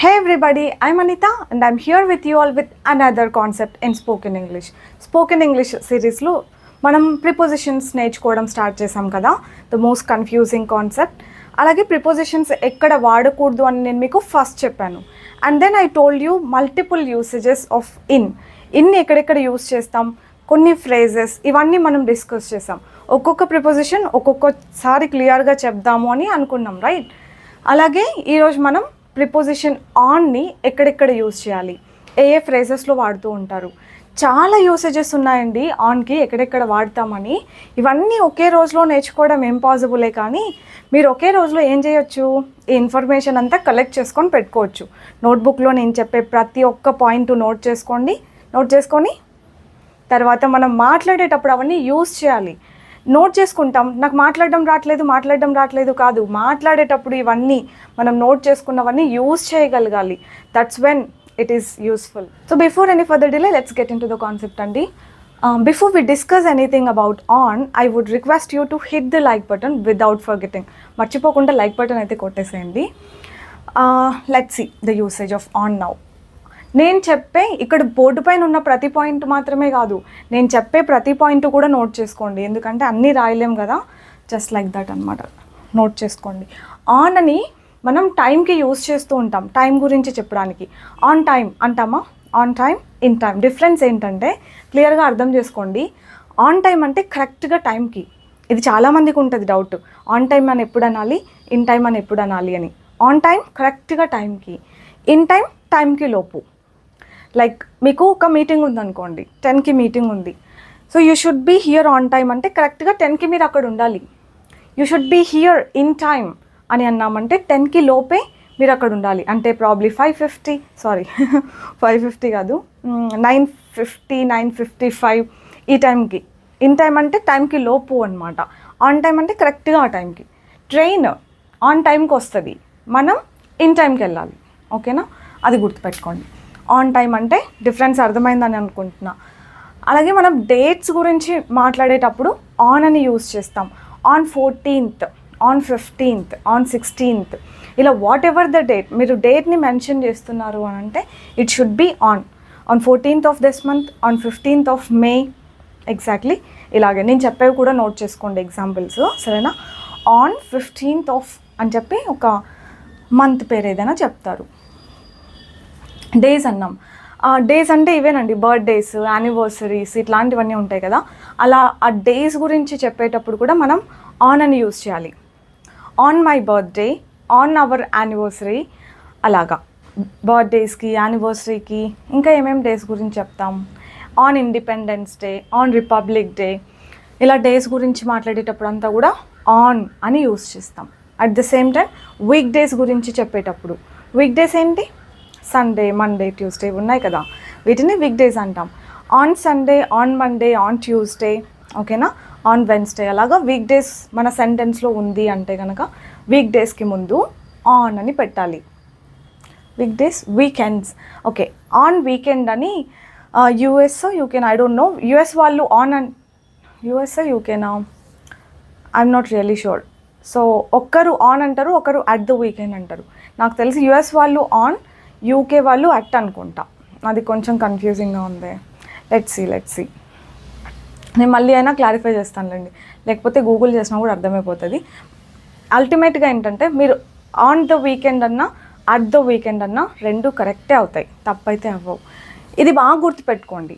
Hey everybody, I'm Anita and I'm here with you all with another concept in spoken English. Spoken English సిరీస్లో మనం prepositions నేర్చుకోవడం start చేసాం కదా? The most confusing concept అలాగే prepositions ఎక్కడ వాడకూడదు అని నేను మీకు ఫస్ట్ చెప్పాను. And then I told you multiple usages of in in ఎక్కడెక్కడ యూస్ చేస్తాం? కొన్ని ఫ్రేజెస్ ఇవన్నీ మనం డిస్కస్ చేసాం ఒక్కొక్క ప్రిపోజిషన్ ఒక్కొక్కసారి క్లియర్గా చెప్దాము అని అనుకున్నాం రైట్ అలాగే ఈరోజు మనం ప్రిపోజిషన్ ఆన్ని ఎక్కడెక్కడ యూస్ చేయాలి? ఏ ఏ ఫ్రేజెస్లో వాడుతూ ఉంటారు? చాలా యూసేజెస్ ఉన్నాయండి ఆన్కి ఎక్కడెక్కడ వాడతామని. ఇవన్నీ ఒకే రోజులో నేర్చుకోవడం ఏం పాసిబులే కానీ మీరు ఒకే రోజులో ఏం చేయొచ్చు? ఈ ఇన్ఫర్మేషన్ అంతా కలెక్ట్ చేసుకొని పెట్టుకోవచ్చు. నోట్బుక్లో నేను చెప్పే ప్రతి ఒక్క పాయింట్ నోట్ చేసుకోండి. నోట్ చేసుకొని తర్వాత మనం మాట్లాడేటప్పుడు అవన్నీ యూస్ చేయాలి. నోట్ చేసుకుంటాం. నాకు మాట్లాడడం రావట్లేదు మాట్లాడడం రావట్లేదు కాదు. మాట్లాడేటప్పుడు ఇవన్నీ మనం నోట్ చేసుకున్నవన్నీ యూజ్ చేయగలగాలి. That's when it is useful so before any further delay let's get into the concept అండి. Before we discuss anything about on I would request you to hit the like button without forgetting మర్చిపోకుండా like button అయితే కొట్టేసేయండి. Let's see the usage of on now నేను చెప్పే ఇక్కడ board పైన ఉన్న ప్రతి point మాత్రమే కాదు నేను చెప్పే ప్రతి పాయింట్ కూడా నోట్ చేసుకోండి. ఎందుకంటే అన్నీ రాయలేం కదా? జస్ట్ లైక్ దట్ అనమాట నోట్ చేసుకోండి. ఆన్ అని మనం టైంకి యూస్ చేస్తూ ఉంటాం. టైం గురించి చెప్పడానికి. ఆన్ టైం అంటామా? On time in time difference ఏంటంటే క్లియర్గా అర్థం చేసుకోండి. ఆన్ టైం అంటే కరెక్ట్గా టైంకి ఇది చాలామందికి ఉంటుంది డౌట్ ఆన్ టైం అని ఎప్పుడు అనాలి? ఇన్ టైం అని ఎప్పుడు అనాలి అని. ఆన్ టైం కరెక్ట్గా టైంకి ఇన్ టైం టైంకి లోపు. లైక్ మీకు ఒక మీటింగ్ ఉందనుకోండి టెన్కి మీటింగ్ ఉంది. So you should be here on time అంటే కరెక్ట్గా టెన్కి మీరు అక్కడ ఉండాలి. You should be here in time అని అన్నామంటే టెన్కి లోపే మీరు అక్కడ ఉండాలి. అంటే probably five fifty sorry five fifty కాదు nine fifty nine fifty five ఈ టైంకి ఇన్ టైం అంటే టైంకి లోపు అనమాట ఆన్ టైం అంటే కరెక్ట్గా ఆ టైంకి ట్రైన్ ఆన్ టైంకి వస్తుంది. మనం ఇన్ టైంకి వెళ్ళాలి. ఓకేనా అది గుర్తుపెట్టుకోండి. ఆన్ టైం అంటే డిఫరెన్స్ అర్థమైందని అనుకుంటున్నా. అలాగే మనం డేట్స్ గురించి మాట్లాడేటప్పుడు ఆన్ అని యూస్ చేస్తాం. On fourteenth on fifteenth on sixteenth ఇలా వాట్ ఎవర్ ద డేట్ మీరు డేట్ని మెన్షన్ చేస్తున్నారు అని అంటే it should be on on fourteenth of this month on fifteenth of May exactly ఇలాగే నేను చెప్పేవి కూడా నోట్ చేసుకోండి ఎగ్జాంపుల్స్ సరేనా? ఆన్ ఫిఫ్టీన్త్ ఆఫ్ అని చెప్పి ఒక మంత్ పేరు ఏదైనా చెప్తారు. డేస్ అన్నాం. డేస్ అంటే ఇవేనండి బర్త్డేస్ యానివర్సరీస్ ఇట్లాంటివన్నీ ఉంటాయి కదా. అలా ఆ డేస్ గురించి చెప్పేటప్పుడు కూడా మనం ఆన్ అని యూస్ చేయాలి. On my birthday on our anniversary అలాగా. బర్త్డేస్కి యానివర్సరీకి ఇంకా ఏమేమి డేస్ గురించి చెప్తాం? On Independence Day on Republic Day ఇలా డేస్ గురించి మాట్లాడేటప్పుడు అంతా కూడా ఆన్ అని యూస్ చేస్తాం. At the same time week days గురించి చెప్పేటప్పుడు. వీక్ డేస్ ఏంటి? సండే మండే ట్యూస్డే ఉన్నాయి కదా. వీటిని వీక్ డేస్ అంటాం on Sunday on Monday on Tuesday ఓకేనా ఆన్ వెన్స్డే అలాగా వీక్ డేస్ మన సెంటెన్స్లో ఉంది అంటే కనుక వీక్ డేస్కి ముందు ఆన్ అని పెట్టాలి. Week days weekends okay on weekend అని యూఎస్ యూకెన్ ఐ డోంట్ నో? యూఎస్ వాళ్ళు on and US యూకేనా I'm not really sure so ఒక్కరు ఆన్ అంటారు ఒకరు అట్ ద వీకెండ్ అంటారు. నాకు తెలిసి యూఎస్ వాళ్ళు ఆన్ యూకే వాళ్ళు యాక్ట్ అనుకుంటా. అది కొంచెం కన్ఫ్యూజింగ్గా ఉంది. లెట్ సి లెట్ సి నేను మళ్ళీ అయినా క్లారిఫై చేస్తానులేండి లేకపోతే గూగుల్ చేసినా కూడా అర్థమైపోతుంది. అల్టిమేట్గా ఏంటంటే మీరు ఆన్ ద వీకెండ్ అన్నా అట్ ద వీకెండ్ అన్నా రెండు కరెక్టే అవుతాయి. తప్పైతే అవ్వవు. ఇది బాగా గుర్తుపెట్టుకోండి.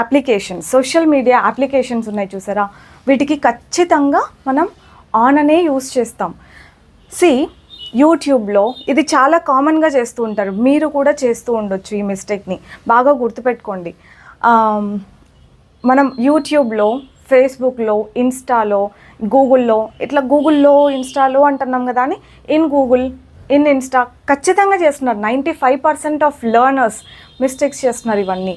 అప్లికేషన్స్ సోషల్ మీడియా అప్లికేషన్స్ ఉన్నాయి చూసారా? వీటికి ఖచ్చితంగా మనం ఆన్ అనే యూస్ చేస్తాం. సి యూట్యూబ్లో ఇది చాలా కామన్గా చేస్తూ ఉంటారు. మీరు కూడా చేస్తూ ఉండొచ్చు ఈ మిస్టేక్ని. బాగా గుర్తుపెట్టుకోండి. మనం యూట్యూబ్లో ఫేస్బుక్లో ఇన్స్టాలో గూగుల్లో ఇట్లా గూగుల్లో ఇన్స్టాలో అంటున్నాం కదా అని ఇన్ గూగుల్ ఇన్ ఇన్స్టా ఖచ్చితంగా చేస్తున్నారు. Ninety five percent of learners mistakes చేస్తున్నారు ఇవన్నీ.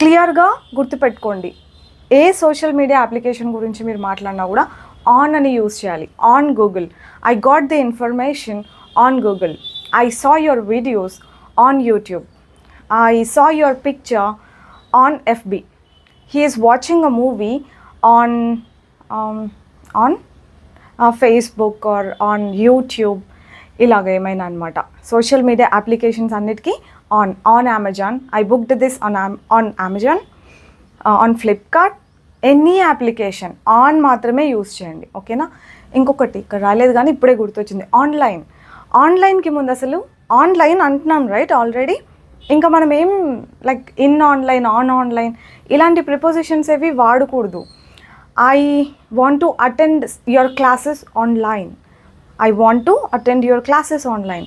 క్లియర్గా గుర్తుపెట్టుకోండి. ఏ సోషల్ మీడియా అప్లికేషన్ గురించి మీరు మాట్లాడినా కూడా ఆన్ అని యూస్ చేయాలి. On Google I got the information on Google I saw your videos on YouTube I saw your picture on FB he is watching a movie on um, on uh, Facebook or on YouTube. ఇలాగ ఏమైనా అనమాట social media applications అన్నిటికీ on on Amazon I booked this on on Amazon on Flipkart any application on మాత్రమే use చేయండి ఓకేనా? ఇంకొకటి ఇక్కడ రాలేదు కానీ ఇప్పుడే గుర్తొచ్చింది ఆన్లైన్. ఆన్లైన్కి ముందు అసలు ఆన్లైన్ అంటున్నాం రైట్ ఆల్రెడీ ఇంకా మనం ఏం like in online on online ఇలాంటి ప్రిపోజిషన్స్ ఏవి వాడకూడదు. I want to attend your classes online I want to attend your classes online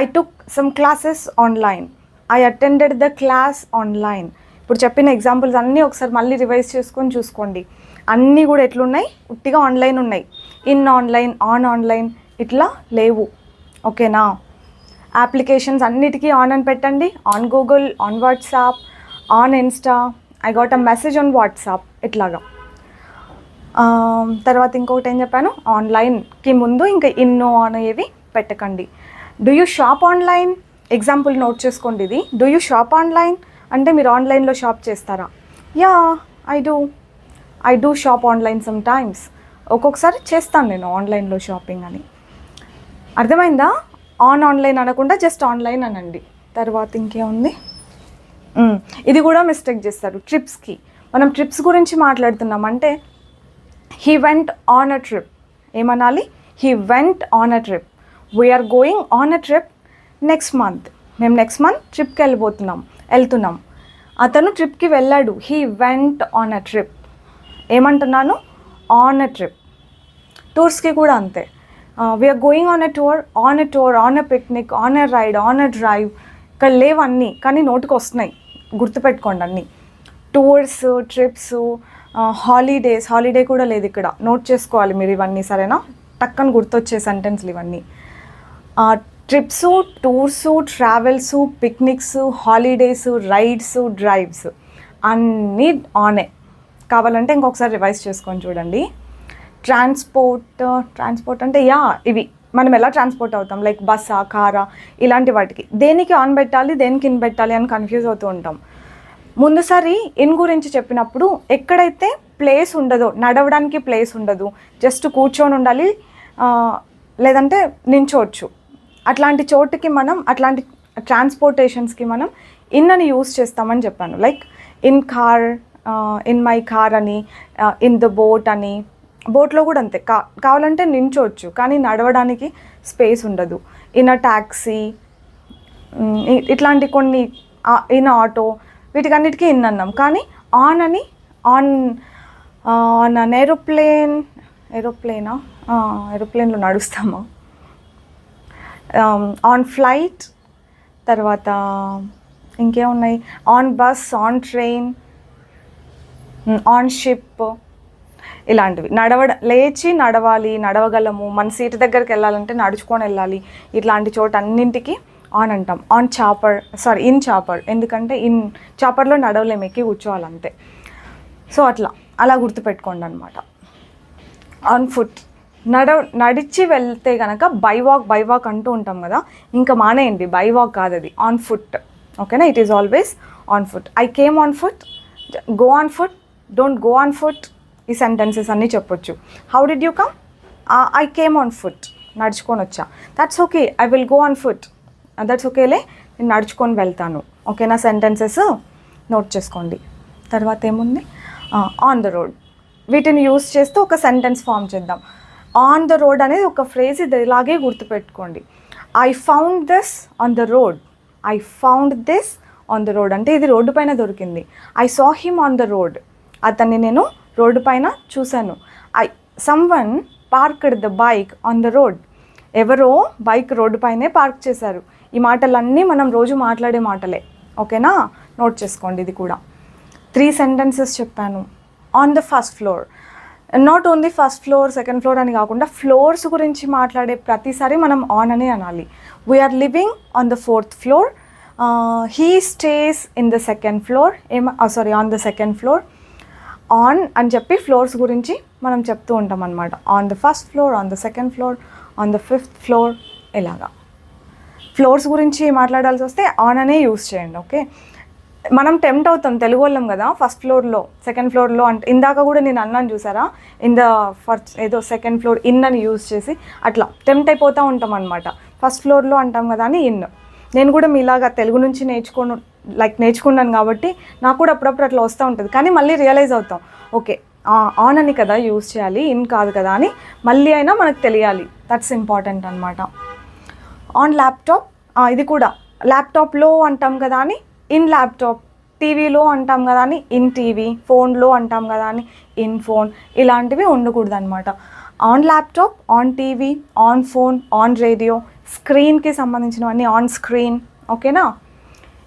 I took some classes online I attended the class online ఇప్పుడు చెప్పిన examples అన్నీ ఒకసారి మళ్ళీ revise చేసుకొని చూసుకోండి. అన్నీ కూడా ఎట్లున్నాయి? ఉట్టిగా ఆన్లైన్ ఉన్నాయి. ఇన్ ఆన్లైన్ ఆన్ ఆన్లైన్ ఇట్లా లేవు. ఓకేనా? అప్లికేషన్స్ అన్నిటికీ ఆన్ అని పెట్టండి. On Google on WhatsApp on Insta I got a message on WhatsApp ఇట్లాగా. తర్వాత ఇంకొకటి ఏం చెప్పాను? ఆన్లైన్కి ముందు ఇంకా ఇన్నో అయ్యేవి పెట్టకండి. Do you shop online example note చేసుకోండి ఇది. డూ యూ షాప్ ఆన్లైన్ అంటే మీరు ఆన్లైన్లో షాప్ చేస్తారా? Yeah I do. I do shop online sometimes. ఒక్కొక్కసారి చేస్తాను నేను ఆన్లైన్లో షాపింగ్ అని. అర్థమైందా? ఆన్ ఆన్లైన్ అనకుండా జస్ట్ ఆన్లైన్ అనండి. తర్వాత ఇంకేముంది? ఇది కూడా మిస్టేక్ చేస్తారు ట్రిప్స్కి. మనం ట్రిప్స్ గురించి మాట్లాడుతున్నాం అంటే he went on a trip. ఏమనాలి? He went on a trip. We're going on a trip next month మేము నెక్స్ట్ మంత్ ట్రిప్కి వెళ్ళిపోతున్నాం వెళ్తున్నాం. అతను ట్రిప్కి వెళ్ళాడు. He went on a trip. ఏమంటున్నాను? On a trip. టూర్స్కి కూడా అంతే. We're going on a tour on a tour on a picnic on a ride on a drive ఇక్కడ లేవన్నీ కానీ నోటికి వస్తున్నాయి. గుర్తుపెట్టుకోండి అన్నీ. టూర్స్ ట్రిప్స్ హాలిడేస్ హాలిడే కూడా లేదు ఇక్కడ. నోట్ చేసుకోవాలి మీరు ఇవన్నీ సరేనా? టక్కని గుర్తొచ్చే సెంటెన్స్లు ఇవన్నీ. Trips tours travels picnics holidays rides drives అన్నీ ఆనే కావాలంటే ఇంకొకసారి రివైజ్ చేసుకొని చూడండి. ట్రాన్స్పోర్ట్ ట్రాన్స్పోర్ట్ uh, అంటే యా ఇవి. మనం ఎలా ట్రాన్స్పోర్ట్ అవుతాం? లైక్ బస్సా కారా ఇలాంటి వాటికి. దేనికి ఆన్ పెట్టాలి? దేనికి ఇన్ పెట్టాలి? అని కన్ఫ్యూజ్ అవుతూ ఉంటాం. ముందుసారి ఇన్ గురించి చెప్పినప్పుడు ఎక్కడైతే ప్లేస్ ఉండదో నడవడానికి ప్లేస్ ఉండదు జస్ట్ కూర్చొని ఉండాలి uh, లేదంటే నించోవచ్చు. అట్లాంటి చోటుకి మనం అట్లాంటి ట్రాన్స్పోర్టేషన్స్కి మనం ఇన్ అని యూస్ చేస్తామని చెప్పాను. Like in car in my car అని ఇన్ ద బోట్ అని. బోట్లో కూడా అంతే. కా కావాలంటే నించోవచ్చు కానీ నడవడానికి స్పేస్ ఉండదు. ఇన్ అ ట్యాక్సీ ఇట్లాంటి కొన్ని ఆ- ఇన్ ఆటో వీటికన్నిటికీ ఇన్ అన్నాం. కానీ ఆన్ అని ఆన్ ఆన్ అన్ ఏరోప్లేన్ ఏరోప్లేనా? ఏరోప్లేన్లో నడుస్తామా? Um, ఆన్ ఫ్లైట్ తర్వాత ఇంకేమున్నాయి? On bus on train on ship ఇలాంటివి. నడవ లేచి నడవాలి నడవగలము మన సీట్ దగ్గరికి వెళ్ళాలంటే నడుచుకొని వెళ్ళాలి. ఇట్లాంటి చోట అన్నింటికి ఆన్ అంటాం. On chopper sorry in chopper ఎందుకంటే ఇన్ చాపర్లో నడవలేము ఎక్కి కూర్చోవాలంతే. సో అట్లా. అలా గుర్తుపెట్టుకోండి అనమాట ఆన్ ఫుట్ నడ నడిచి వెళ్తే కనుక బై వాక్ బై వాక్ అంటూ ఉంటాం కదా. ఇంకా మానేయండి. బై వాక్ కాదు అది. ఆన్ ఫుట్ ఓకేనా? It is always on foot I came on foot go on foot don't go on foot ఈ సెంటెన్సెస్ అన్నీ చెప్పొచ్చు. How did you come I came on foot నడుచుకొని వచ్చా. That's okay I will go on foot that's ఓకేలే నేను నడుచుకొని వెళ్తాను. ఓకేనా సెంటెన్సెస్ నోట్ చేసుకోండి. తర్వాత ఏముంది? ఆన్ ద రోడ్ వీటిని యూస్ చేస్తూ ఒక సెంటెన్స్ ఫామ్ చేద్దాం. ఆన్ ద రోడ్ అనేది ఒక ఫ్రేజ్ ఇది ఇలాగే గుర్తుపెట్టుకోండి. I found this on the road I found this on the road అంటే ఇది రోడ్డు పైన దొరికింది. I saw him on the road అతన్ని నేను రోడ్డు పైన చూశాను. I someone parked the bike on the road ఎవరో బైక్ రోడ్డు పైనే పార్క్ చేశారు. ఈ మాటలన్నీ మనం రోజు మాట్లాడే మాటలే. ఓకేనా నోట్ చేసుకోండి ఇది కూడా. త్రీ సెంటెన్సెస్ చెప్పాను. On the first floor not only first floor second floor అని కాకుండా ఫ్లోర్స్ గురించి మాట్లాడే ప్రతిసారి మనం ఆన్ అని అనాలి. We're living on the fourth floor he stays in the second floor ఏం sorry on the second floor on అని చెప్పి ఫ్లోర్స్ గురించి మనం చెప్తూ ఉంటాం అనమాట on the first floor on the second floor on the fifth floor ఇలాగా. Floors గురించి మాట్లాడాల్సి వస్తే ఆన్ అనే యూస్ చేయండి ఓకే మనం టెంప్ట్ అవుతాం తెలుగు వాళ్ళం కదా ఫస్ట్ ఫ్లోర్లో సెకండ్ ఫ్లోర్లో అంటే ఇందాక కూడా నేను అన్నాను చూసారా? ఇన్ ద ఫస్ట్ ఏదో సెకండ్ ఫ్లోర్ ఇన్ అని యూజ్ చేసి అట్లా టెంప్ట్ అయిపోతూ ఉంటాం అనమాట ఫస్ట్ ఫ్లోర్లో అంటాం కదా అని ఇన్ నేను కూడా మీలాగా తెలుగు నుంచి నేర్చుకోను లైక్ నేర్చుకున్నాను కాబట్టి నాకు కూడా అప్పుడప్పుడు అట్లా వస్తూ ఉంటుంది. కానీ మళ్ళీ రియలైజ్ అవుతాం. ఓకే ఆన్ అని కదా యూజ్ చేయాలి ఇన్ కాదు కదా అని మళ్ళీ అయినా మనకు తెలియాలి. దట్స్ ఇంపార్టెంట్ అనమాట ఆన్ ల్యాప్టాప్ ఇది కూడా ల్యాప్టాప్లో అంటాం కదా అని ఇన్ ల్యాప్టాప్ టీవీలో అంటాం కదా అని ఇన్ టీవీ ఫోన్లో అంటాం కదా అని ఇన్ ఫోన్ ఇలాంటివి ఉండకూడదు అనమాట on laptop on TV on phone on radio స్క్రీన్కి సంబంధించినవన్నీ ఆన్ స్క్రీన్ ఓకేనా?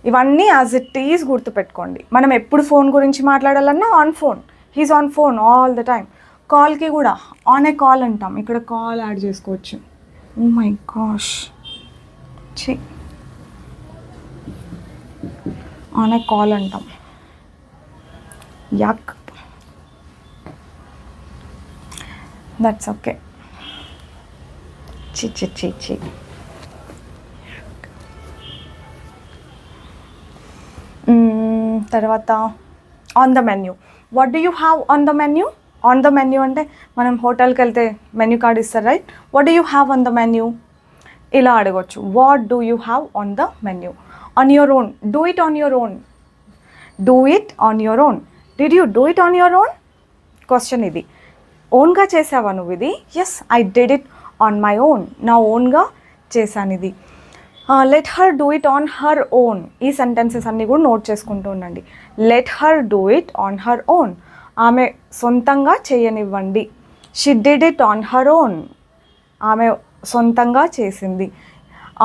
ఇవన్నీ యాజ్ ఇట్ ఈజ్ గుర్తుపెట్టుకోండి. మనం ఎప్పుడు ఫోన్ గురించి మాట్లాడాలన్నా on phone. He's on phone all the time కాల్కి కూడా ఆన్ ఏ కాల్ అంటాం. ఇక్కడ కాల్ యాడ్ చేసుకోవచ్చు. ఓ మై గాష్ ఛీ. ఆన్ కాల్ అంటాం. యాక్ దట్స్ ఓకే చి చి చి చి తర్వాత on the menu what do you have on the menu on the menu అంటే మనం హోటల్కి వెళ్తే మెన్యూ కార్డ్ ఇస్తారు right what do you have on the menu ఇలా అడగచ్చు. What do you have on the menu on your own do it on your own do it on your own did you do it on your own question ఇది. ఓన్గా చేసావా నువ్వు ఇది? Yes I did it on my own నా ఓన్గా చేశాను ఇది. Let her do it on her own ఈ సెంటెన్సెస్ అన్నీ కూడా నోట్ చేసుకుంటూ ఉండండి. Let her do it on her own ఆమె సొంతంగా చేయనివ్వండి. She did it on her own ఆమె సొంతంగా చేసింది.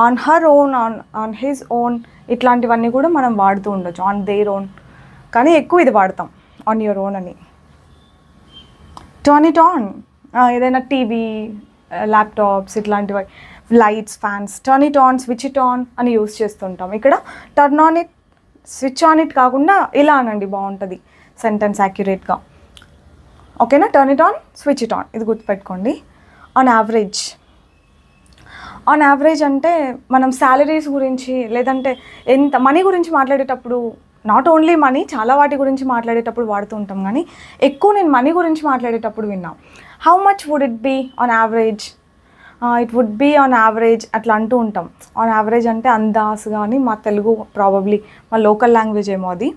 On her own on on his own ఇట్లాంటివన్నీ కూడా మనం వాడుతూ ఉండొచ్చు ఆన్ దేర్ ఓన్ కానీ ఎక్కువ ఇది వాడతాం ఆన్ యువర్ ఓన్ అని. టర్న్ ఇట్ ఆన్ ఏదైనా టీవీ ల్యాప్టాప్స్ ఇట్లాంటివి lights fans turn it on switch it on అని యూస్ చేస్తుంటాం. ఇక్కడ turn on it switch on it కాకుండా ఇలా అనండి బాగుంటుంది సెంటెన్స్ యాక్యురేట్గా ఓకేనా turn it on switch it on ఇది గుర్తుపెట్టుకోండి. ఆన్ యావరేజ్ ఆన్ యావరేజ్ అంటే మనం శాలరీస్ గురించి లేదంటే ఎంత మనీ గురించి మాట్లాడేటప్పుడు నాట్ ఓన్లీ మనీ చాలా వాటి గురించి మాట్లాడేటప్పుడు వాడుతూ ఉంటాం. కానీ ఎక్కువ నేను మనీ గురించి మాట్లాడేటప్పుడు విన్నా. How much would it be on average it would be on average అట్లా అంటూ ఉంటాం. ఆన్ యావరేజ్ అంటే అందాస్ కానీ మా తెలుగు ప్రాబబ్లీ మా లోకల్ లాంగ్వేజ్ ఏమో అది.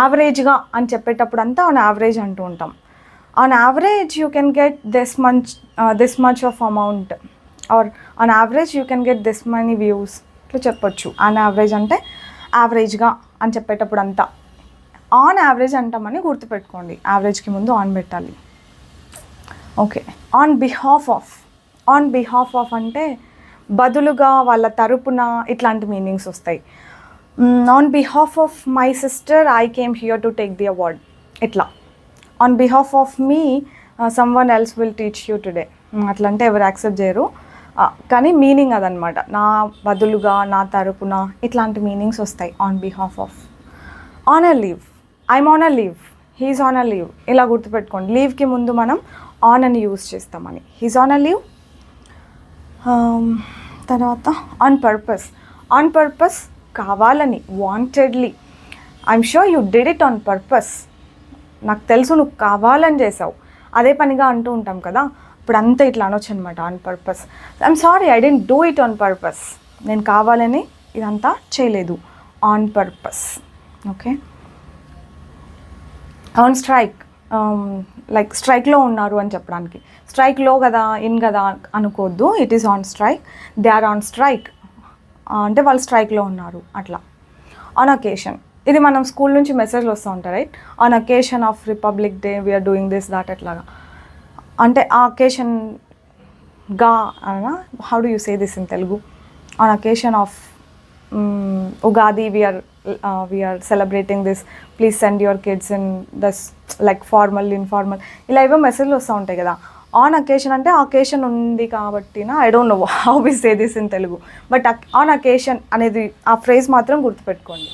యావరేజ్గా అని చెప్పేటప్పుడు అంతా ఆన్ యావరేజ్ అంటూ ఉంటాం. On average you can get this much this much of amount or on average you can get this money views ఇట్లా చెప్పొచ్చు. ఆన్ యావరేజ్ అంటే యావరేజ్గా అని చెప్పేటప్పుడు అంతా ఆన్ యావరేజ్ అంటామని గుర్తుపెట్టుకోండి. యావరేజ్కి ముందు ఆన్ పెట్టాలి. Okay on behalf of on behalf of అంటే బదులుగా వాళ్ళ తరపున ఇట్లాంటి మీనింగ్స్ వస్తాయి. On behalf of my sister I came here to take the award ఇట్లా. On behalf of me someone else will teach you today అట్లా అంటే ఎవరు యాక్సెప్ట్ చేయరు. కానీ మీనింగ్ అదనమాట. నా బదులుగా నా తరపున ఇట్లాంటి మీనింగ్స్ వస్తాయి on behalf of on a leave I'm on a leave he's on a leave ఇలా గుర్తుపెట్టుకోండి. లీవ్కి ముందు మనం ఆన్ అని యూజ్ చేస్తామని. హీస్ ఆన్ అ లీవ్ తర్వాత ఆన్ పర్పస్ ఆన్ పర్పస్ కావాలని wantedly I'm sure you did it on purpose నాకు తెలుసు నువ్వు కావాలని చేసావు. అదే పనిగా అంటూ ఉంటాం కదా. ఇప్పుడు అంతా ఇట్లా అనొచ్చు అనమాట on purpose I'm sorry I didn't do it on purpose నేను కావాలని ఇదంతా చేయలేదు. On purpose okay on strike like స్ట్రైక్లో ఉన్నారు అని చెప్పడానికి. స్ట్రైక్లో కదా ఇన్ కదా అనుకోవద్దు it is on strike they are on strike అంటే వాళ్ళు స్ట్రైక్లో ఉన్నారు. అట్లా. ఆన్ అకేషన్ ఇది మనం స్కూల్ నుంచి మెసేజ్లు వస్తూ ఉంటాయి right on occasion of Republic Day we are doing this that అట్లాగా. అంటే ఆ అకేషన్గా how do you say this in Telugu on occasion of Ugadi we are we are celebrating this please send your kids in this like formal informal ఇలా ఏవో మెసేజ్లు వస్తూ ఉంటాయి కదా. On occasion అంటే అకేషన్ ఉంది కాబట్టి I don't know how be say this in Telugu but on occasion అనేది ఆ ఫ్రేజ్ మాత్రం గుర్తుపెట్టుకోండి.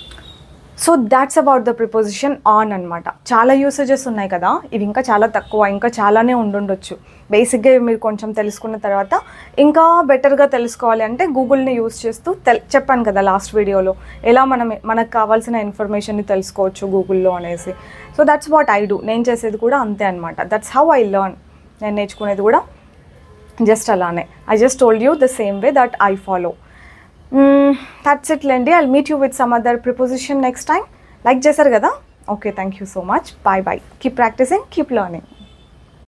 So that's about the preposition on అనమాట చాలా యూసేజెస్ ఉన్నాయి కదా ఇవి ఇంకా చాలా తక్కువ ఇంకా చాలానే ఉండుండొచ్చు. బేసిక్గా మీరు కొంచెం తెలుసుకున్న తర్వాత ఇంకా బెటర్గా తెలుసుకోవాలి అంటే గూగుల్ని యూస్ చేస్తూ తెల్ చెప్పాను కదా లాస్ట్ వీడియోలో ఎలా మనం మనకు కావాల్సిన ఇన్ఫర్మేషన్ని తెలుసుకోవచ్చు గూగుల్లో అనేసి. So that's what I do. నేను చేసేది కూడా అంతే అనమాట దట్స్ హౌ ఐ లర్న్. నేను నేర్చుకునేది కూడా జస్ట్ అలానే. I just told you the same way that I follow. That's it లేండి I meet you with some other preposition next time like చేశారు కదా? Okay thank you so much bye bye keep practising keep learning